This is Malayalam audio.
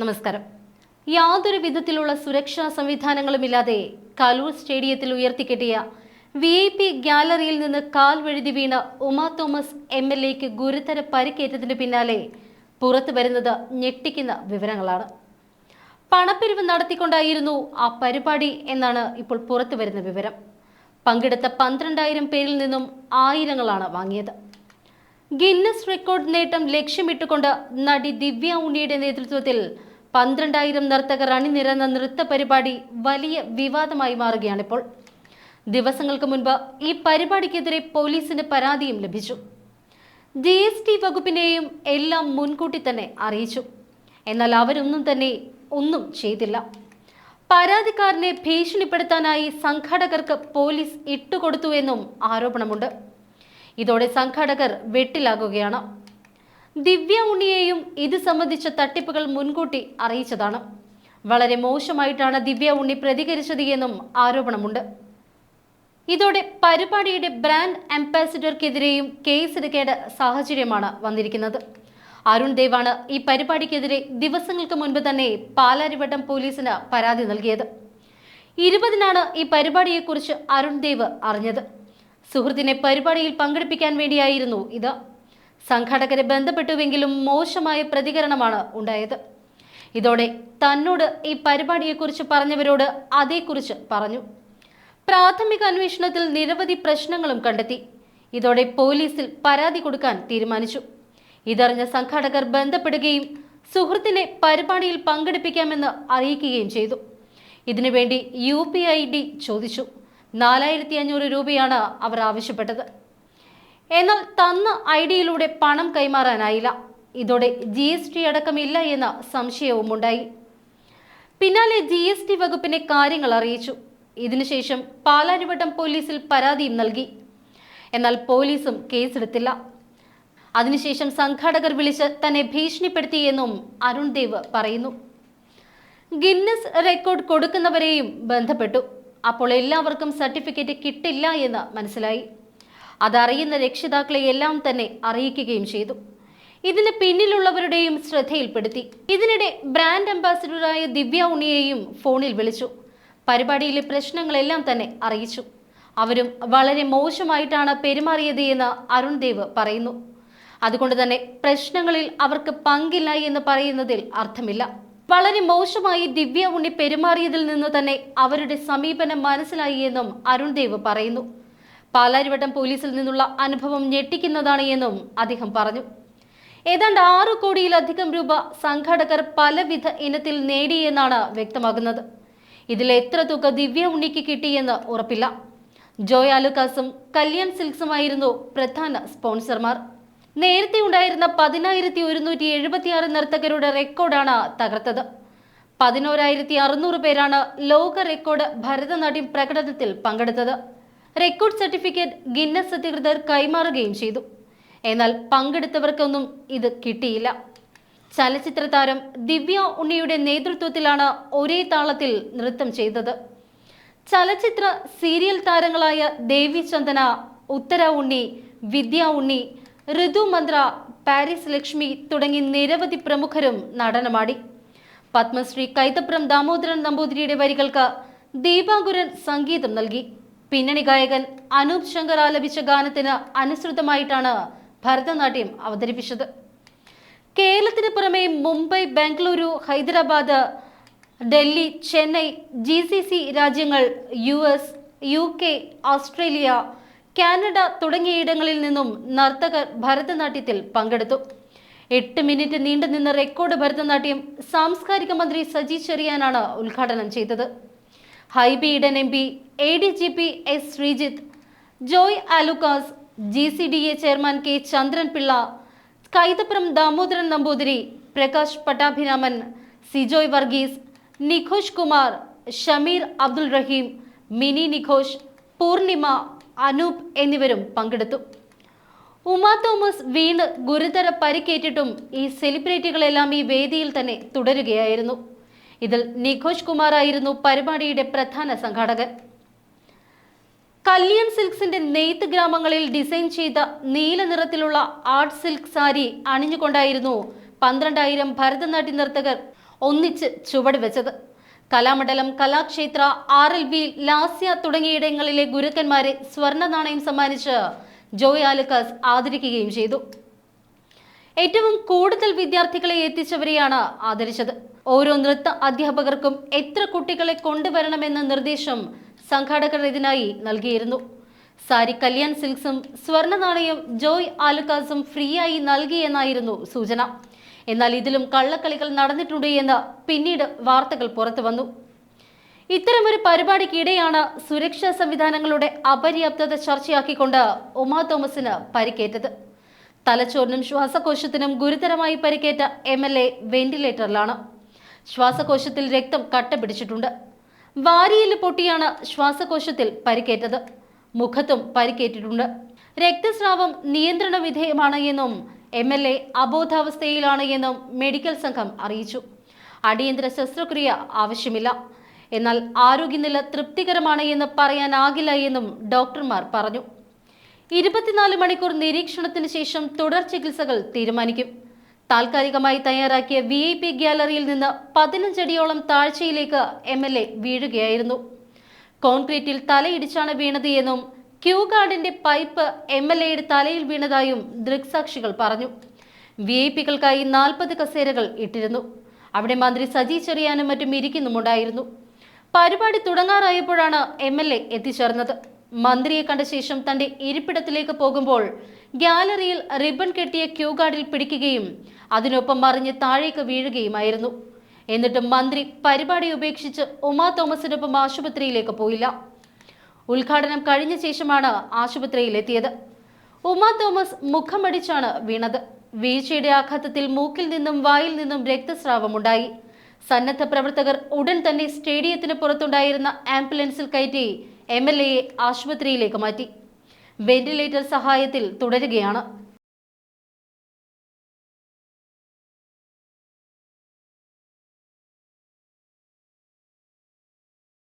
നമസ്കാരം. യാതൊരു വിധത്തിലുള്ള സുരക്ഷാ സംവിധാനങ്ങളുമില്ലാതെ കലൂർ സ്റ്റേഡിയത്തിൽ ഉയർത്തിക്കെട്ടിയ വി ഐ പി ഗ്യാലറിയിൽ നിന്ന് കാൽ വഴുതി വീണ ഉമാ തോമസ് എം എൽ എക്ക് ഗുരുതര പരിക്കേറ്റതിന് പിന്നാലെ പുറത്തു വരുന്നത് ഞെട്ടിക്കുന്ന വിവരങ്ങളാണ്. പണപ്പിരിവ് നടത്തിക്കൊണ്ടായിരുന്നു ആ പരിപാടി എന്നാണ് ഇപ്പോൾ പുറത്തു വരുന്ന വിവരം. പങ്കെടുത്ത പന്ത്രണ്ടായിരം പേരിൽ നിന്നും ആയിരങ്ങളാണ് വാങ്ങിയത്. ഗിന്നസ് റെക്കോർഡ് നേട്ടം ലക്ഷ്യമിട്ടുകൊണ്ട് നടി ദിവ്യ ഉണ്ണിയുടെ നേതൃത്വത്തിൽ പന്ത്രണ്ടായിരം നർത്തകർ അണിനിരന്ന നൃത്ത പരിപാടി വലിയ വിവാദമായി മാറുകയാണിപ്പോൾ. ദിവസങ്ങൾക്ക് മുൻപ് ഈ പരിപാടിക്കെതിരെ പോലീസിന് പരാതിയും ലഭിച്ചു. ജി എസ് ടി വകുപ്പിനെയും എല്ലാം മുൻകൂട്ടി തന്നെ അറിയിച്ചു. എന്നാൽ അവരൊന്നും തന്നെ ഒന്നും ചെയ്തില്ല. പരാതിക്കാരനെ ഭീഷണിപ്പെടുത്താനായി സംഘാടകർക്ക് പോലീസ് ഇട്ടുകൊടുത്തു എന്നും ആരോപണമുണ്ട്. ഇതോടെ സംഘാടകർ വെട്ടിലാകുകയാണ്. ദിവ്യ ഉണ്ണിയെയും ഇത് സംബന്ധിച്ച തട്ടിപ്പുകൾ മുൻകൂട്ടി അറിയിച്ചതാണ്. വളരെ മോശമായിട്ടാണ് ദിവ്യ ഉണ്ണി പ്രതികരിച്ചത് എന്നും ആരോപണമുണ്ട്. ഇതോടെ പരിപാടിയുടെ ബ്രാൻഡ് അംബാസിഡർക്കെതിരെയും കേസെടുക്കേണ്ട സാഹചര്യമാണ് വന്നിരിക്കുന്നത്. അരുൺ ദേവാണ് ഈ പരിപാടിക്കെതിരെ ദിവസങ്ങൾക്ക് മുൻപ് തന്നെ പാലാരിവട്ടം പോലീസിന് പരാതി നൽകിയത്. ഇരുപതിനാണ് ഈ പരിപാടിയെക്കുറിച്ച് അരുൺ ദേവ് അറിഞ്ഞത്. സുഹൃത്തിനെ പരിപാടിയിൽ പങ്കെടുപ്പിക്കാൻ വേണ്ടിയായിരുന്നു ഇത്. സംഘാടകരെ ബന്ധപ്പെട്ടുവെങ്കിലും മോശമായ പ്രതികരണമാണ് ഉണ്ടായത്. ഇതോടെ തന്നോട് ഈ പരിപാടിയെക്കുറിച്ച് പറഞ്ഞവരോട് അതേക്കുറിച്ച് പറഞ്ഞു. പ്രാഥമിക അന്വേഷണത്തിൽ നിരവധി പ്രശ്നങ്ങളും കണ്ടെത്തി. ഇതോടെ പോലീസിൽ പരാതി കൊടുക്കാൻ തീരുമാനിച്ചു. ഇതറിഞ്ഞ സംഘാടകർ ബന്ധപ്പെടുകയും സുഹൃത്തിനെ പരിപാടിയിൽ പങ്കെടുപ്പിക്കാമെന്ന് അറിയിക്കുകയും ചെയ്തു. ഇതിനുവേണ്ടി യു പി ഐ ഡി ചോദിച്ചു. നാലായിരത്തി അഞ്ഞൂറ് രൂപയാണ് അവർ ആവശ്യപ്പെട്ടത്. എന്നാൽ തന്ന ഐ ഡിയിലൂടെ പണം കൈമാറാനായില്ല. ഇതോടെ ജി എസ് ടി അടക്കമില്ല എന്ന സംശയവും ഉണ്ടായി പിന്നാലെ ജി എസ് ടി വകുപ്പിനെ കാര്യങ്ങൾ അറിയിച്ചു. ഇതിനുശേഷം പാലാരിവട്ടം പോലീസിൽ പരാതിയും നൽകി. എന്നാൽ പോലീസും കേസെടുത്തില്ല. അതിനുശേഷം സംഘാടകർ വിളിച്ച് തന്നെ ഭീഷണിപ്പെടുത്തിയെന്നും അരുൺ ദേവ് പറയുന്നു. ഗിന്നസ് റെക്കോർഡ് കൊടുക്കുന്നവരെയും ബന്ധപ്പെട്ടു. അപ്പോൾ എല്ലാവർക്കും സർട്ടിഫിക്കറ്റ് കിട്ടില്ല എന്ന് മനസ്സിലായി. അതറിയുന്ന രക്ഷിതാക്കളെ എല്ലാം തന്നെ അറിയിക്കുകയും ചെയ്തു. ഇതിന് പിന്നിലുള്ളവരുടെയും ശ്രദ്ധയിൽപ്പെടുത്തി. ഇതിനിടെ ബ്രാൻഡ് അംബാസിഡറായ ദിവ്യ ഉണ്ണിയെയും ഫോണിൽ വിളിച്ചു. പരിപാടിയിലെ പ്രശ്നങ്ങളെല്ലാം തന്നെ അറിയിച്ചു. അവരും വളരെ മോശമായിട്ടാണ് പെരുമാറിയത് എന്ന് അരുൺ ദേവ് പറയുന്നു. അതുകൊണ്ട് തന്നെ പ്രശ്നങ്ങളിൽ അവർക്ക് പങ്കില്ല എന്ന് പറയുന്നതിൽ അർത്ഥമില്ല. വളരെ മോശമായി ദിവ്യ ഉണ്ണി പെരുമാറിയതിൽ നിന്ന് തന്നെ അവരുടെ സമീപനം മനസ്സിലായി എന്നും അരുൺദേവ് പറയുന്നു. പാലാരിവട്ടം പോലീസിൽ നിന്നുള്ള അനുഭവം ഞെട്ടിക്കുന്നതാണ് എന്നും അദ്ദേഹം പറഞ്ഞു. ഏതാണ്ട് ആറു കോടിയിലധികം രൂപ സംഘാടകർ പലവിധ ഇനത്തിൽ നേടിയെന്നാണ് വ്യക്തമാകുന്നത്. ഇതിൽ എത്ര തുക ദിവ്യ ഉണ്ണിക്ക് കിട്ടിയെന്ന് ഉറപ്പില്ല. ജോയ് ആലുക്കാസും കല്യാൺ സിൽക്സുമായിരുന്നു പ്രധാന സ്പോൺസർമാർ. നേരത്തെ ഉണ്ടായിരുന്ന പതിനായിരത്തി ഒരുന്നൂറ്റി എഴുപത്തിയാറ് നർത്തകരുടെ റെക്കോർഡാണ് തകർത്തത്. പതിനോരായിരത്തി അറുന്നൂറ് പേരാണ് ലോക റെക്കോർഡ് ഭരതനാട്യം പ്രകടനത്തിൽ പങ്കെടുത്തത്. റെക്കോർഡ് സർട്ടിഫിക്കറ്റ് ഗിന്നസ് അധികൃതർ കൈമാറുകയും ചെയ്തു. എന്നാൽ പങ്കെടുത്തവർക്കൊന്നും ഇത് കിട്ടിയില്ല. ചലച്ചിത്ര താരം ദിവ്യ ഉണ്ണിയുടെ നേതൃത്വത്തിലാണ് ഒരേ താളത്തിൽ നൃത്തം ചെയ്തത്. ചലച്ചിത്ര സീരിയൽ താരങ്ങളായ ദേവി ചന്ദന ഉത്തര ഉണ്ണി വിദ്യ ഉണ്ണി ഋതു മന്ത്ര പാരീസ് ലക്ഷ്മി തുടങ്ങി നിരവധി പ്രമുഖരും നടനമാടി. പത്മശ്രീ കൈതപ്രം ദാമോദരൻ നമ്പൂതിരിയുടെ വരികൾക്ക് ദീപാങ്കുരൻ സംഗീതം നൽകി. പിന്നണി ഗായകൻ അനൂപ് ശങ്കർ ആലപിച്ച ഗാനത്തിന് അനുസൃതമായിട്ടാണ് ഭരതനാട്യം അവതരിപ്പിച്ചത്. കേരളത്തിന് പുറമെ Mumbai Bengaluru Hyderabad Delhi Chennai G C C രാജ്യങ്ങൾ U S U K Australia Canada തുടങ്ങിയയിടങ്ങളിൽ നിന്നും നർത്തകർ ഭരതനാട്യത്തിൽ പങ്കെടുത്തു. എട്ട് മിനിറ്റ് നീണ്ടുനിന്ന റെക്കോർഡ് ഭരതനാട്യം സാംസ്കാരിക മന്ത്രി സജി ചെറിയാനാണ് ഉദ്ഘാടനം ചെയ്തത്. Hibi Eden M P A D G P S Sreejith Joy Alukkas G C D A chairman K Chandran Pillai Kaithapram Damodaran Namboothiri Prakash Pattabhiraman Sijoy Varghese Nikhosh Kumar Shameer Abdul Raheem Mini Nikhosh Poornima Anoop എന്നിവരും പങ്കെടുത്തു. ഉമാ തോമസ് വീണ് ഗുരുതര പരിക്കേറ്റിട്ടും ഈ സെലിബ്രിറ്റികളെല്ലാം ഈ വേദിയിൽ തന്നെ തുടരുകയായിരുന്നു. ഇതിൽ നിഖോഷ് കുമാർ ആയിരുന്നു പരിപാടിയുടെ പ്രധാന സംഘാടകൻ. കല്യാൺ സിൽക്സിന്റെ നെയ്ത്ത് ഗ്രാമങ്ങളിൽ ഡിസൈൻ ചെയ്ത നീല നിറത്തിലുള്ള ആർട്ട് സിൽക്ക് സാരി അണിഞ്ഞുകൊണ്ടായിരുന്നു പന്ത്രണ്ടായിരം ഭരതനാട്യ നർത്തകർ ഒന്നിച്ച് ചുവട് വെച്ചത്. Kalamandalam Kalakshetra R L B Lasya തുടങ്ങിയിടങ്ങളിലെ ഗുരുക്കന്മാരെ സ്വർണ നാണയം സമ്മാനിച്ച് ജോയ് ആലുക്കാസ് ആദരിക്കുകയും ചെയ്തു. ഏറ്റവും കൂടുതൽ വിദ്യാർത്ഥികളെ എത്തിച്ചവരെയാണ് ആദരിച്ചത്. ഓരോ നൃത്ത അധ്യാപകർക്കും എത്ര കുട്ടികളെ കൊണ്ടുവരണമെന്ന നിർദ്ദേശം സംഘാടകർ ഇതിനായി നൽകിയിരുന്നു. സാരി കല്യാൺ സിൽക്സും സ്വർണ നാണയം ജോയ് ആലുക്കാസും ഫ്രീ ആയി നൽകിയെന്നായിരുന്നു സൂചന. എന്നാൽ ഇതിലും കള്ളക്കളികൾ നടന്നിട്ടുണ്ട് എന്ന് പിന്നീട് വാർത്തകൾ പുറത്തു വന്നു. ഇത്തരമൊരു പരിപാടിക്കിടെയാണ് സുരക്ഷാ സംവിധാനങ്ങളുടെ അപര്യാപ്തത ചർച്ചയാക്കിക്കൊണ്ട് ഉമാ തോമസിന് പരിക്കേറ്റത്. തലച്ചോറിനും ശ്വാസകോശത്തിനും ഗുരുതരമായി പരിക്കേറ്റ എം എൽ എ വെന്റിലേറ്ററിലാണ്. ശ്വാസകോശത്തിൽ രക്തം കട്ട പിടിച്ചിട്ടുണ്ട് വാരിയിൽ പൊട്ടിയാണ് ശ്വാസകോശത്തിൽ പരിക്കേറ്റത്. മുഖത്തും പരിക്കേറ്റിട്ടുണ്ട്. രക്തസ്രാവം നിയന്ത്രണ വിധേയമാണ് എന്നും എം എൽ എ അബോധാവസ്ഥയിലാണ് എന്നും മെഡിക്കൽ സംഘം അറിയിച്ചു. അടിയന്തര ശസ്ത്രക്രിയ ആവശ്യമില്ല. എന്നാൽ ആരോഗ്യനില തൃപ്തികരമാണ് എന്ന് പറയാനാകില്ല എന്നും ഡോക്ടർമാർ പറഞ്ഞു. ഇരുപത്തിനാല് മണിക്കൂർ നിരീക്ഷണത്തിന് ശേഷം തുടർ ചികിത്സകൾ തീരുമാനിക്കും. താൽക്കാലികമായി തയ്യാറാക്കിയ വി ഐ പി ഗ്യാലറിയിൽ നിന്ന് പതിനഞ്ചടിയോളം താഴ്ചയിലേക്ക് എം എൽ എ വീഴുകയായിരുന്നു. കോൺക്രീറ്റിൽ തലയിടിച്ചാണ് വീണത് എന്നും ക്യൂ ഗാർഡിന്റെ പൈപ്പ് എം എൽ എയുടെ തലയിൽ വീണതായും ദൃക്സാക്ഷികൾ പറഞ്ഞു. വി ഐ പികൾക്കായി നാൽപ്പത് കസേരകൾ ഇട്ടിരുന്നു. അവിടെ മന്ത്രി സജി ചെറിയാനും മറ്റും ഇരിക്കുന്നുമുണ്ടായിരുന്നു. പരിപാടി തുടങ്ങാറായപ്പോഴാണ് എം എൽ എ എത്തിച്ചേർന്നത്. മന്ത്രിയെ കണ്ട ശേഷം തന്റെ ഇരിപ്പിടത്തിലേക്ക് പോകുമ്പോൾ ഗാലറിയിൽ റിബൺ കെട്ടിയ ക്യൂ ഗാർഡിൽ പിടിക്കുകയും അതിനൊപ്പം മറിഞ്ഞ് താഴേക്ക് വീഴുകയുമായിരുന്നു. എന്നിട്ടും മന്ത്രി പരിപാടി ഉപേക്ഷിച്ച് ഉമാ തോമസിനൊപ്പം ആശുപത്രിയിലേക്ക് പോയില്ല. ഉദ്ഘാടനം കഴിഞ്ഞ ശേഷമാണ് ആശുപത്രിയിലെത്തിയത്. ഉമാ തോമസ് മുഖമടിച്ചാണ് വീണത്. വീഴ്ചയുടെ ആഘാതത്തിൽ മൂക്കിൽ നിന്നും വായിൽ നിന്നും രക്തസ്രാവമുണ്ടായി. സന്നദ്ധ പ്രവർത്തകർ ഉടൻ തന്നെ സ്റ്റേഡിയത്തിന് പുറത്തുണ്ടായിരുന്ന ആംബുലൻസിൽ കയറ്റി എം എൽ എയെ ആശുപത്രിയിലേക്ക് മാറ്റി. വെന്റിലേറ്റർ സഹായത്തിൽ തുടരുകയാണ്.